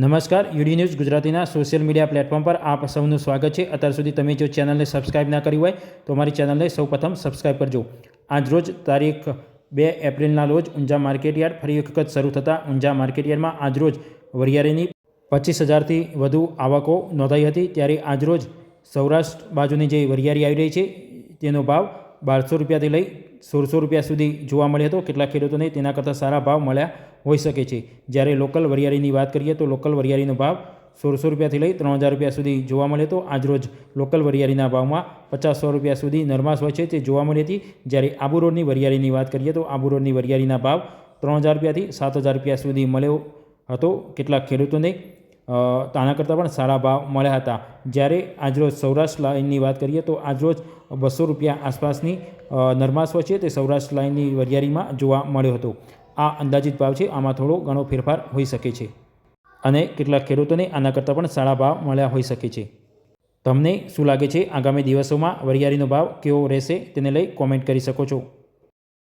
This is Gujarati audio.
નમસ્કાર યુડી ન્યૂઝ ગુજરાતીના સોશિયલ મીડિયા પ્લેટફોર્મ પર આપ સૌનું સ્વાગત છે. અત્યાર સુધી તમે જો ચેનલને સબસ્ક્રાઇબ ના કરી હોય, તો અમારી ચેનલને સૌપ્રથમ સબસ્ક્રાઇબ કરજો આજરોજ તારીખ બે એપ્રિલના રોજ ઊંઝા માર્કેટયાર્ડ ફરી એક વખત શરૂ થતાં ઊંઝા માર્કેટયાર્ડમાં આજરોજ વરિયાળીની પચીસ હજારથી વધુ આવકો નોંધાઈ હતી. ત્યારે આજરોજ સૌરાષ્ટ્ર બાજુની જે વરિયાળી આવી રહી છે, તેનો ભાવ બારસો રૂપિયાથી લઈ સોળસો રૂપિયા સુધી જોવા મળ્યો હતો. કેટલાક ખેડૂતોને તેના કરતાં સારા ભાવ મળ્યા હોઈ શકે છે. જ્યારે લોકલ વરિયાળીની વાત કરીએ તો લોકલ વરિયાળીનો ભાવ સોળસો રૂપિયાથી લઈ ત્રણ હજાર રૂપિયા સુધી જોવા મળે તો આજરોજ લોકલ વરિયાળીના ભાવમાં પચાસસો રૂપિયા સુધી નરમાશ હોય છે તે જોવા મળી હતી. જ્યારે આબુ રોડની વરિયાળીની વાત કરીએ તો આબુ રોડની વરિયાળીના ભાવ ત્રણ હજાર રૂપિયાથી સાત હજાર રૂપિયા સુધી મળ્યો હતો. કેટલાક ખેડૂતોને આના કરતાં પણ સારા ભાવ મળ્યા હતા. જ્યારે આજરોજ સૌરાષ્ટ્ર લાઇનની વાત કરીએ તો આજરોજ બસો રૂપિયા આસપાસની નરમાશ છે તે સૌરાષ્ટ્ર લાઇનની વરિયાળીમાં જોવા મળ્યો હતો. આ અંદાજિત ભાવ છે, આમાં થોડો ઘણો ફેરફાર હોઈ શકે છે. અને કેટલાક ખેડૂતોને આના કરતાં પણ સારા ભાવ મળ્યા હોઈ શકે છે. તમને શું લાગે છે? આગામી દિવસોમાં વરિયાળીનો ભાવ કેવો રહેશે? તેને લઈ કોમેન્ટ કરી શકો છો.